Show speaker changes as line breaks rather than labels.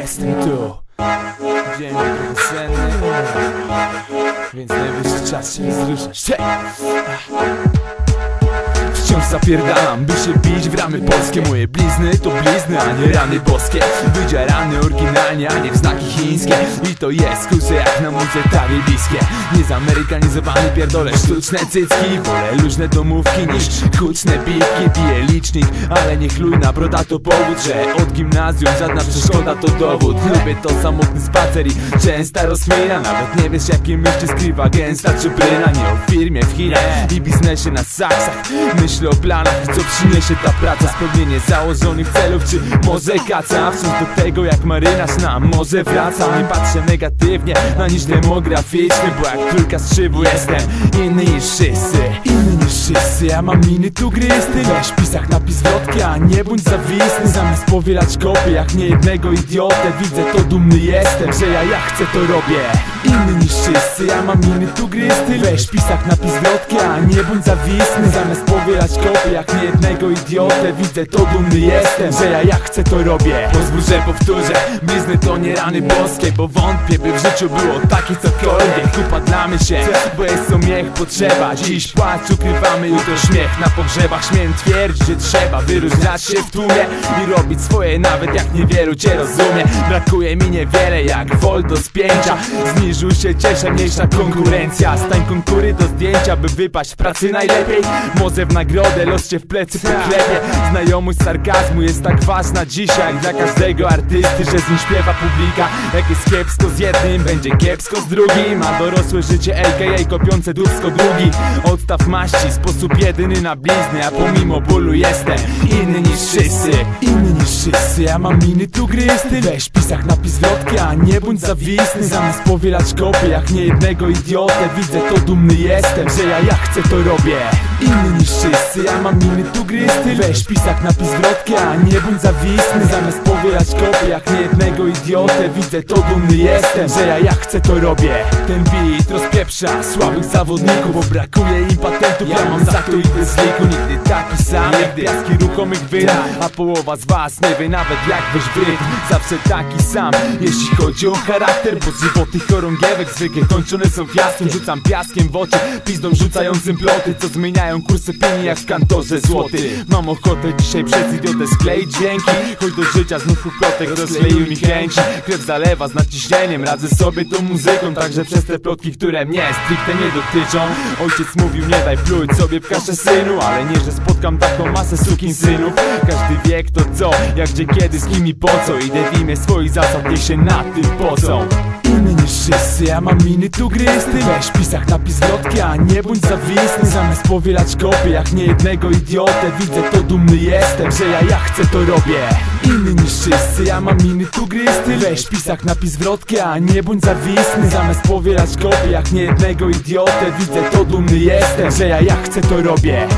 jestem tu Dzień senny Więc najwyższy czas się wzruszyć Cześć! Wciąż zapierdalam, by się bić w ramy polskie. Moje blizny to blizny, a nie rany boskie. Wydzierany oryginalnie, a nie w znaki chińskie. I to jest kurczę jak na muze talibiskie Niezamerykanizowany pierdolę sztuczne cycki. Wolę luźne domówki niż huczne bitki. Bije licznik, ale nie chlujna broda to powód Że od gimnazjum żadna przeszkoda to dowód. Lubię to samotny spacer i częsta rozkmina Nawet nie wiesz jakie myśli skrywa gęsta czupryna Nie o firmie w Chinach i biznesie na saksach Myślę o planach co przyniesie ta praca Spełnienie założonych celów czy może kaca. Wciąż do tego jak marynarz na morze wraca. Nie patrzę negatywnie na niż demograficzny Bo jak trójka z szybu jestem inny niż wszyscy Inny niż wszyscy, ja mam miny tu grysty Weź pisach napis zwrotki, a nie bądź zawisny Zamiast powielać kopy jak nie jednego idiotę Widzę to dumny jestem, że ja ja chcę to robię Inny niż wszyscy, ja mam miny tu grysty Weź pisach napis zwrotki, a nie bądź zawisny. Zamiast powielać kopy jak nie jednego idiotę Widzę to dumny jestem, że ja ja chcę to robię. Pozwól, że powtórzę, blizny to nie rany boskie Bo wątpię, by w życiu było takie cokolwiek Upadlamy się, bo jest co miech potrzeba. Dziś płacz ukrywamy, jutro śmiech. Na pogrzebach Śmiem twierdzić, że trzeba wyróżniać się w tłumie I robić swoje nawet jak niewielu cię rozumie. Brakuje mi niewiele jak wol do spięcia. Zniżył się, cieszę, mniejsza konkurencja. Stań konkury do zdjęcia, by wypaść w pracy najlepiej. Może w nagrodę los cię w plecy poklepie. Znajomość sarkazmu jest tak ważna dzisiaj Dla każdego artysty, że z nim śpiewa publika. Jak jest kiepsko z jednym, będzie kiepsko z drugim A dorosłe życie aka kopiące dubsko drugi. Odstaw maści, sposób jedyny na blizny A pomimo bólu jestem inny niż wszyscy. Inny niż wszyscy, ja mam miny tu grysty Weź pisach napis zwrotki, a nie bądź zawisny. Zamiast powielać kopy jak nie jednego idiotę Widzę to dumny jestem, że ja ja chcę to robię. Inny niż wszyscy, ja mam miny tu grysty Weź pisach napis zwrotki, a nie bądź zawisny. Zamiast powielać kopy jak nie jednego idiotę Widzę to dumny jestem, że ja ja chcę to robię. Ten beat rozpieprza słabych zawodników Bo brakuje im patentów, ja mam za to i bez liku Nigdy taki sam jak piaski ruchomych wyn A połowa z was nie wie nawet jak wejść w rytm. Zawsze taki sam, jeśli chodzi o charakter Bo żywoty chorągiewek zwykle kończone są fiaskiem Rzucam piaskiem w oczy, pizdą rzucającym ploty Co zmieniają kursy pieni jak w kantorze złoty. Mam ochotę dzisiaj przez idiotę skleić dźwięki Choć do życia znów uplotek rozkleił mi chęci. Krew zalewa z naciśnieniem, radzę sobie tą muzyką Także przez te plotki, które mnie stricte nie dotyczą. Ojciec mówił nie daj pluć sobie w kaszę synu Ale nie, że spotkam taką masę sukin synów. Każdy wie kto co, jak gdzie kiedy, z kim i po co. Idę w imię swoich zasad, niech się na tym pocą Inny niż wszyscy, ja mam miny tu grysty Weź pisach napis zwrotki, a nie bądź zawisny Zamiast powielać kopy jak nie jednego idiotę Widzę to dumny jestem, że ja ja chcę to robię Inny niż wszyscy, ja mam miny tu grysty Weź pisach napis zwrotki, a nie bądź zawisny. Zamiast powielać kopy jak nie jednego idiotę Widzę to dumny jestem, że ja ja chcę to robię